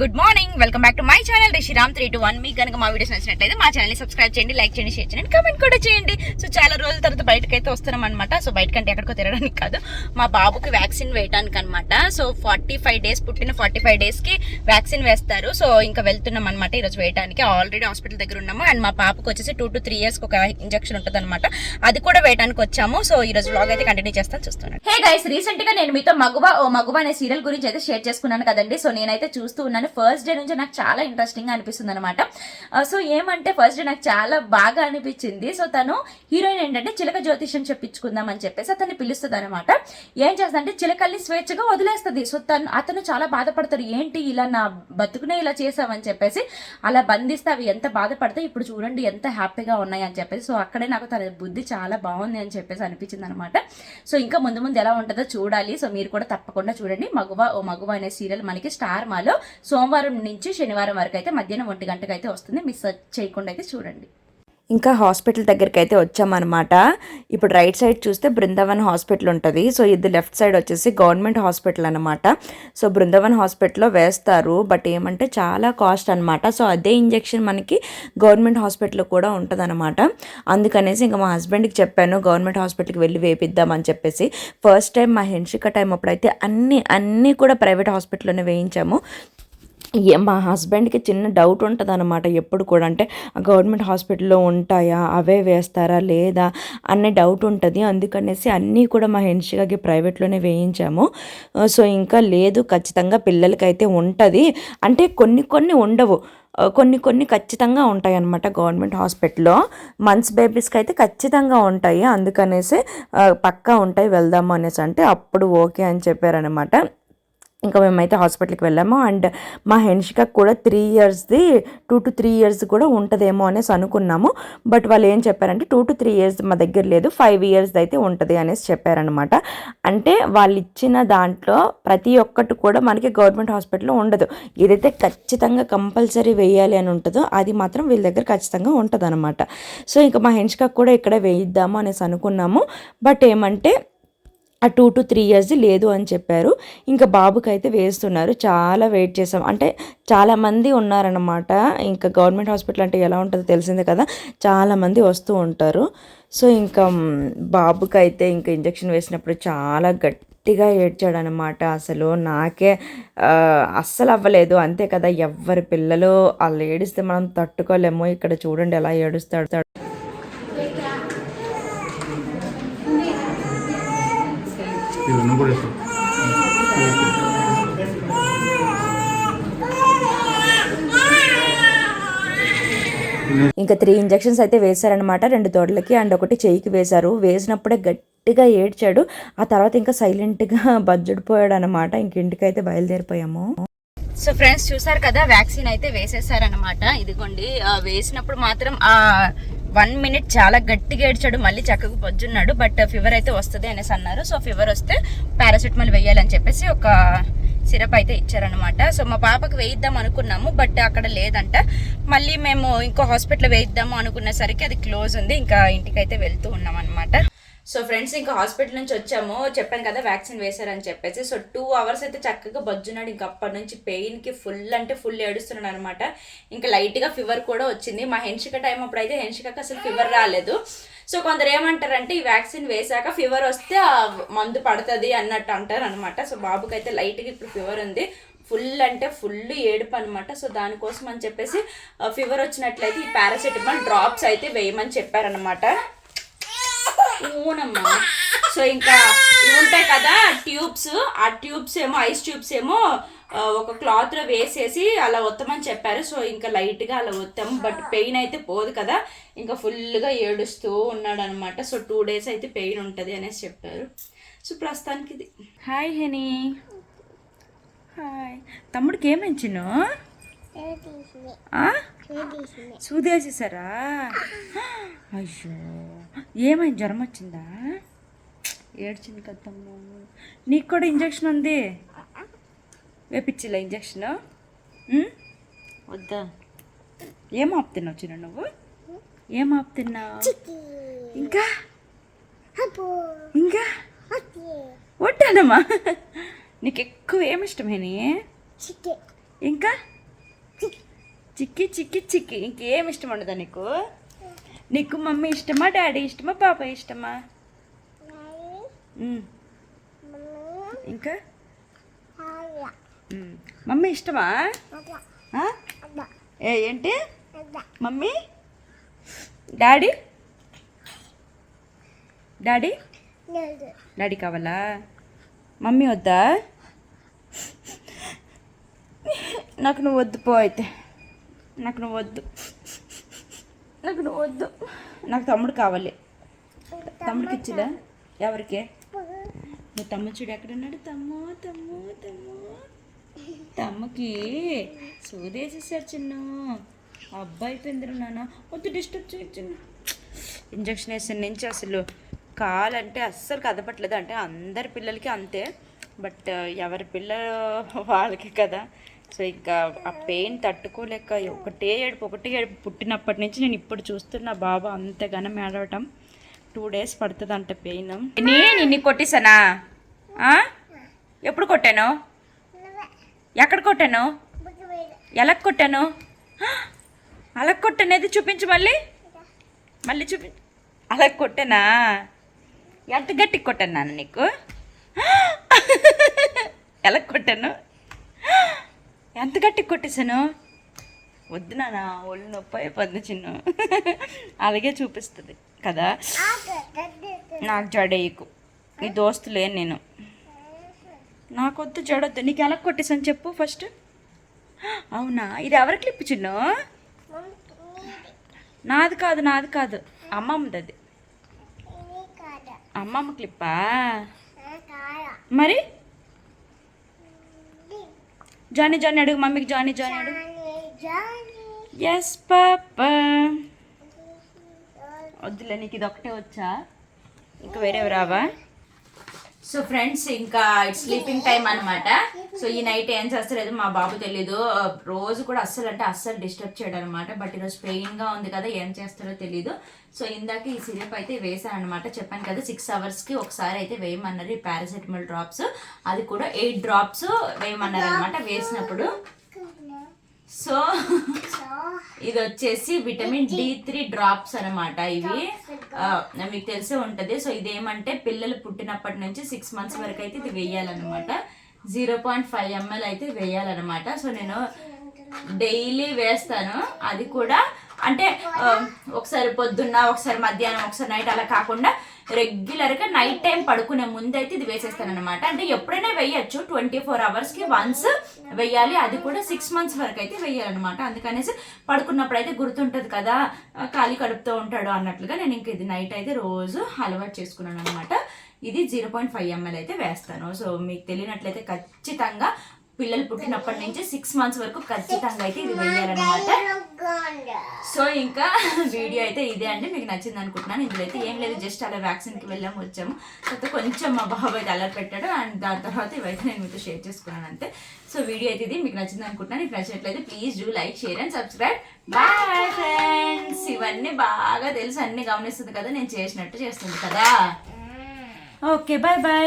Good morning. Welcome back to my channel Rishiram three two one. మీకు కనుక మా videos నచ్చినట్లయితే మా ఛానల్ని సబ్స్క్రైబ్ చేయండి లైక్ చేయండి షేర్ చేయండి కమెంట్ కూడా చేయండి. సో చాలా రోజుల తర్వాత బయటకైతే వస్తున్నాం అనమాట సో బయటకంటే ఎక్కడికో తిరగడానికి కాదు. మా బాబుకి వ్యాక్సిన్ వేయడానికి అనమాట సో ఫార్టీ ఫైవ్ డేస్ పుట్టిన ఫార్టీ ఫైవ్ డేస్కి వ్యాక్సిన్ వేస్తారు. సో ఇంకా వెళ్తున్నాం అనమాట ఈరోజు వేయడానికి ఆల్రెడీ హాస్పిటల్ దగ్గర ఉన్నాము. అండ్ మా పాపకు వచ్చేసి టూ టు త్రీ ఇయర్స్ ఒక ఇంజక్షన్ ఉంటుంది అనమాట అది కూడా వేయడానికి వచ్చాము. సో ఈ రోజు బ్లాగ్ అయితే కంటిన్యూ చేస్తాను. చూస్తున్నాను. హే గైస్ రీసెంట్గా నేను మీతో మగువ ఓ మగువ అనే సీరియల్ గురించి అయితే షేర్ చేసుకున్నాను కదండి. సో నేనైతే చూస్తూ ఉన్నాను. ఫస్ట్ డే నుంచి నాకు చాలా ఇంట్రెస్టింగ్గా అనిపిస్తుంది అనమాట సో ఏమంటే ఫస్ట్ డే నాకు చాలా బాగా అనిపించింది. సో తను హీరోయిన్ ఏంటంటే చిలక జ్యోతిష్యం చెప్పించుకుందాం అని చెప్పేసి అతన్ని పిలుస్తుంది అనమాట ఏం చేస్తుందంటే చిలకల్ని స్వేచ్ఛగా వదిలేస్తుంది. సో తను అతను చాలా బాధపడతాడు. ఏంటి ఇలా నా బతుకునే ఇలా చేసావని చెప్పేసి అలా బంధిస్తే అవి ఎంత బాధపడతాయి? ఇప్పుడు చూడండి ఎంత హ్యాపీగా ఉన్నాయి అని చెప్పేసి. సో అక్కడే నాకు తన బుద్ధి చాలా బాగుంది అని చెప్పేసి అనిపించింది అనమాట సో ఇంకా ముందు ముందు ఎలా ఉంటుందో చూడాలి. సో మీరు కూడా తప్పకుండా చూడండి. మగువ ఓ మగువ అనే సీరియల్ మనకి స్టార్ మాలో. సోమవారం నుంచి శనివారం వరకు అయితే మధ్యాహ్నం ఒంటి గంటకు అయితే వస్తుంది మిస్ చేయకుండా అయితే చూడండి. ఇంకా హాస్పిటల్ దగ్గరికి అయితే వచ్చామన్నమాట. ఇప్పుడు రైట్ సైడ్ చూస్తే బృందావన్ హాస్పిటల్ ఉంటుంది. సో ఇది లెఫ్ట్ సైడ్ వచ్చేసి గవర్నమెంట్ హాస్పిటల్ అనమాట సో బృందావన్ హాస్పిటల్లో వేస్తారు. బట్ ఏమంటే చాలా కాస్ట్ అనమాట సో అదే ఇంజెక్షన్ మనకి గవర్నమెంట్ హాస్పిటల్లో కూడా ఉంటుంది అనమాట అందుకనేసి ఇంకా మా హస్బెండ్కి చెప్పాను గవర్నమెంట్ హాస్పిటల్కి వెళ్ళి వేపిద్దామని చెప్పేసి. ఫస్ట్ టైం మా హెన్షిక టైం అప్పుడైతే అన్నీ అన్నీ కూడా ప్రైవేట్ హాస్పిటల్లోనే వేయించాము. మా హస్బెండ్కి చిన్న డౌట్ ఉంటుంది అనమాట ఎప్పుడు కూడా అంటే గవర్నమెంట్ హాస్పిటల్లో ఉంటాయా? అవే వేస్తారా? లేదా? అనే డౌట్ ఉంటుంది. అందుకనేసి అన్నీ కూడా మా హెన్షికాకి ప్రైవేట్లోనే వేయించాము. సో ఇంకా లేదు ఖచ్చితంగా పిల్లలకైతే ఉంటుంది. అంటే కొన్ని కొన్ని ఉండవు. కొన్ని కొన్ని ఖచ్చితంగా ఉంటాయి అన్నమాట గవర్నమెంట్ హాస్పిటల్లో. మంత్స్ బేబీస్కి అయితే ఖచ్చితంగా ఉంటాయి. అందుకనేసి పక్కా ఉంటాయి వెళ్దాము అనేసి. అంటే అప్పుడు ఓకే అని చెప్పారనమాట ఇంకా మేమైతే హాస్పిటల్కి వెళ్ళాము. అండ్ మా హెన్షికకు కూడా త్రీ ఇయర్స్ది టూ టు త్రీ ఇయర్స్ కూడా ఉంటుందేమో అనేసి అనుకున్నాము. బట్ వాళ్ళు ఏం చెప్పారంటే టూ టు త్రీ ఇయర్స్ మా దగ్గర లేదు ఫైవ్ ఇయర్స్ అయితే ఉంటుంది అనేసి చెప్పారనమాట అంటే వాళ్ళు ఇచ్చిన దాంట్లో ప్రతి ఒక్కటి కూడా మనకి గవర్నమెంట్ హాస్పిటల్లో ఉండదు. ఏదైతే ఖచ్చితంగా కంపల్సరీ వేయాలి అని ఉంటుందో అది మాత్రం వీళ్ళ దగ్గర ఖచ్చితంగా ఉంటుంది అనమాట సో ఇంకా మా హెన్షికకు కూడా ఇక్కడే వేయిద్దాము అనేసి అనుకున్నాము. బట్ ఏమంటే ఆ టూ టు త్రీ ఇయర్స్ లేదు అని చెప్పారు. ఇంకా బాబుకి అయితే వేస్తున్నారు. చాలా వెయిట్ చేసాం. అంటే చాలామంది ఉన్నారనమాట ఇంకా గవర్నమెంట్ హాస్పిటల్ అంటే ఎలా ఉంటుందో తెలిసిందే కదా. చాలామంది వస్తూ ఉంటారు. సో ఇంకా బాబుకి అయితే ఇంకా ఇంజెక్షన్ వేసినప్పుడు చాలా గట్టిగా ఏడ్చాడనమాట అసలు నాకే అస్సలు అవ్వలేదు. అంతే కదా ఎవరి పిల్లలు వాళ్ళు ఏడిస్తే మనం తట్టుకోలేము. ఇక్కడ చూడండి ఎలా ఏడుస్తాడు కూడా ఇస్తాం. ఇంకా త్రీ ఇంజెక్షన్స్ అయితే వేశారనమాట రెండు తోటలకి అండ్ ఒకటి చెయ్యికి వేశారు. వేసినప్పుడే గట్టిగా ఏడ్చాడు. ఆ తర్వాత ఇంకా సైలెంట్గా బజ్జడిపోయాడు అనమాట ఇంక ఇంటికైతే బయలుదేరిపోయాము. సో ఫ్రెండ్స్ చూసారు కదా వ్యాక్సిన్ అయితే వేసేసారనమాట ఇదిగోండి వేసినప్పుడు మాత్రం ఆ వన్ మినిట్ చాలా గట్టిగా ఏడ్చాడు మళ్ళీ చక్కగా పొద్దున్నాడు. బట్ ఫీవర్ అయితే వస్తుంది అనేసి అన్నారు. సో ఫీవర్ వస్తే పారాసిటమాల్ వేయాలని చెప్పేసి ఒక సిరప్ అయితే ఇచ్చారనమాట సో మా పాపకు వేయిద్దాం అనుకున్నాము బట్ అక్కడ లేదంట. మళ్ళీ మేము ఇంకో హాస్పిటల్ వేయిద్దాము అనుకునేసరికి అది క్లోజ్ ఉంది. ఇంకా ఇంటికి అయితే వెళ్తూ ఉన్నాం అనమాట సో ఫ్రెండ్స్ ఇంకా హాస్పిటల్ నుంచి వచ్చాము. చెప్పాను కదా వ్యాక్సిన్ వేశారని చెప్పేసి. సో టూ అవర్స్ అయితే చక్కగా బజ్జున్నాడు. ఇంకా అప్పటి నుంచి పెయిన్కి ఫుల్ అంటే ఫుల్ ఏడుస్తున్నాడు అనమాట ఇంకా లైట్గా ఫీవర్ కూడా వచ్చింది. మా హెన్షిక టైం అప్పుడు అయితే హెన్షికకి అసలు ఫీవర్ రాలేదు. సో కొందరు ఏమంటారంటే ఈ వ్యాక్సిన్ వేశాక ఫీవర్ వస్తే ఆ మందు పడుతుంది అన్నట్టు అంటారు అనమాట సో బాబుకి అయితే లైట్గా ఇప్పుడు ఫీవర్ ఉంది. ఫుల్ అంటే ఫుల్ ఏడుపు అనమాట సో దానికోసం అని చెప్పేసి ఫీవర్ వచ్చినట్లయితే ఈ పారాసెటమాల్ డ్రాప్స్ అయితే వేయమని చెప్పారనమాట ఊనమ్మా. సో ఇంకా ఇవి ఉంటాయి కదా ట్యూబ్స్. ఆ ట్యూబ్స్ ఏమో ఐస్ ట్యూబ్స్ ఏమో ఒక క్లాత్లో వేసేసి అలా ఒత్తమని చెప్పారు. సో ఇంకా లైట్గా అలా ఒత్తాము బట్ పెయిన్ అయితే పోదు కదా. ఇంకా ఫుల్గా ఏడుస్తూ ఉన్నాడు అనమాట సో టూ డేస్ అయితే పెయిన్ ఉంటది అనేసి చెప్పారు. సో ప్రస్తుతానికి ఇది. హాయ్ హెనీ. హాయ్. తమ్ముడికి ఏమించిను సూది వేసేసారా అయ్యో. ఏమైంది? జ్వరం వచ్చిందా? ఏడ్చింది కదా తమ్ము నీకు కూడా ఇంజక్షన్ ఉంది? వేపించిలా ఇంజక్షన్? వద్దా. ఏం ఆపు తిన్నావు చిన్న నువ్వు? ఏం ఆపు తిన్నావు ఇంకా? ఇంకా? వడ్డానమ్మా నీకు ఎక్కువ ఏమి ఇష్టమేని ఇంకా? చిక్కి చిక్కి చిక్కి. ఇంకేం ఇష్టం ఉండదా నీకు? నీకు మమ్మీ ఇష్టమా డాడీ ఇష్టమా పాప ఇష్టమా. ఇంకా. మమ్మీ ఇష్టమా? ఏంటి? మమ్మీ? డాడీ? డాడీ? డాడీ కావాలా? మమ్మీ వద్దా? నాకు నువ్వు వద్దు పో అయితే. నాకు నువ్వు వద్దు. నాకు నువ్వు వద్దు. నాకు తమ్ముడు కావాలి. తమ్ముడికి ఇచ్చిదా? ఎవరికి? నువ్వు తమ్ముడు చూడు ఎక్కడున్నాడు? తమ్ము తమ్ము తమ్ము. తమ్ముకి సూదేసేసారు చిన్న. అబ్బాయి పెందరు నాన్న? వద్దు డిస్టర్బ్ చేయ చిన్న. ఇంజక్షన్ వేసిన నుంచి అసలు కాలంటే అస్సలు కదపట్లేదు. అంటే అందరి పిల్లలకి అంతే. బట్ ఎవరి పిల్లలు వాళ్ళకి కదా. సో ఇంకా ఆ పెయిన్ తట్టుకోలేక ఒకటే ఏడుపు ఒకటే ఏడుపు పుట్టినప్పటి నుంచి నేను ఇప్పుడు చూస్తున్న బాబా అంతగానం ఏడవటం టూ డేస్ పడుతుంది అంట పెయిన్. నేను నిన్ను కొట్టేశానా? ఎప్పుడు కొట్టాను? ఎక్కడ కొట్టాను? ఎలా కొట్టాను? అలా కొట్టనేది చూపించు మళ్ళీ. మళ్ళీ చూపి అలా కొట్టానా? ఎంత గట్టి కొట్టాను నాన్న నీకు? ఎలా కొట్టాను? ఎంత గట్టిగా కొట్టేశాను? వద్దు నాన్న ఒళ్ళు నొప్పి అయిపోద్ది చిన్న. అలాగే చూపిస్తుంది కదా? నాకు జడేయకు. నీ దోస్తులే నేను. నాకొద్దు జడొద్దు. నీకు ఎలా కొట్టేసాను చెప్పు ఫస్ట్. అవునా? ఇది ఎవరి క్లిప్ చిన్ను? నాది కాదు నాది కాదు. అమ్మమ్మది అది. అమ్మమ్మ క్లిప్పా? మరి? జానీ జానీ అడుగు మమ్మీకి జానీ జానీ అడుగు. ఎస్ పాపా వద్దులే నీకు ఇది ఒకటే వచ్చా? ఇంకా వేరేవి రావా? సో ఫ్రెండ్స్ ఇంకా ఇట్స్ స్లీపింగ్ టైం అనమాట సో ఈ నైట్ ఏం చేస్తలేదు మా బాబు తెలీదు. Uh, రోజు కూడా అస్సలు అంటే అస్సలు డిస్టర్బ్ చేయడం అనమాట బట్ ఈరోజు పెయిన్గా ఉంది కదా ఏం చేస్తారో తెలీదు. సో ఇందాక ఈ సిరప్ అయితే వేసాను అనమాట చెప్పాను కదా సిక్స్ అవర్స్కి ఒకసారి అయితే వేయమన్నారు. ఈ పారాసెటమాల్ డ్రాప్స్ అది కూడా ఎయిట్ డ్రాప్స్ వేయమన్నారు అనమాట వేసినప్పుడు. సో ఇది వచ్చేసి విటమిన్ డి త్రీ డ్రాప్స్ అనమాట ఇవి. మీకు తెలిసే ఉంటది. సో ఇదేమంటే పిల్లలు పుట్టినప్పటి నుంచి సిక్స్ మంత్స్ వరకు అయితే ఇది వేయాలన్నమాట. జీరో పాయింట్ ఫైవ్ ఎంఎల్ అయితే వేయాలన్నమాట. సో నేను డైలీ వేస్తాను. అది కూడా అంటే um, ఒకసారి పొద్దున్న ఒకసారి మధ్యాహ్నం ఒకసారి నైట్ అలా కాకుండా రెగ్యులర్గా నైట్ టైం పడుకునే ముందు అయితే ఇది వేసేస్తాను అనమాట అంటే ఎప్పుడైనా వేయచ్చు. ట్వంటీ ఫోర్ అవర్స్కి వన్స్ వేయాలి. అది కూడా సిక్స్ మంత్స్ వరకు అయితే వేయాలన్నమాట. అందుకనేసి పడుకున్నప్పుడు అయితే గుర్తుంటుంది కదా ఖాళీ కడుపుతూ ఉంటాడు అన్నట్లుగా నేను ఇంక ఇది నైట్ అయితే రోజు అలవాటు చేసుకున్నాను అనమాట ఇది జీరో పాయింట్ ఫైవ్ ఎంఎల్ అయితే వేస్తాను. సో మీకు తెలియనట్లయితే ఖచ్చితంగా పిల్లలు పుట్టినప్పటి నుంచి సిక్స్ మంత్స్ వరకు ఖచ్చితంగా అయితే ఇది వేయాలన్నమాట. సో ఇంకా వీడియో అయితే ఇదే అండి. మీకు నచ్చింది అనుకుంటున్నాను. ఇందులో అయితే ఏం లేదు. జస్ట్ అలా వ్యాక్సిన్కి వెళ్ళాము వచ్చాము. తర్వాత కొంచెం మా బాబు అయితే అలర్ పెట్టాడు. అండ్ దాని తర్వాత ఇవైతే నేను మీతో షేర్ చేసుకున్నాను అంతే. సో వీడియో అయితే ఇది. మీకు నచ్చింది అనుకుంటున్నాను. మీకు నచ్చినట్లయితే please do like share and subscribe bye friends ఇవన్నీ బాగా తెలుసు. అన్ని గమనిస్తుంది కదా. నేను చేసినట్టు చేస్తుంది కదా. Okay bye bye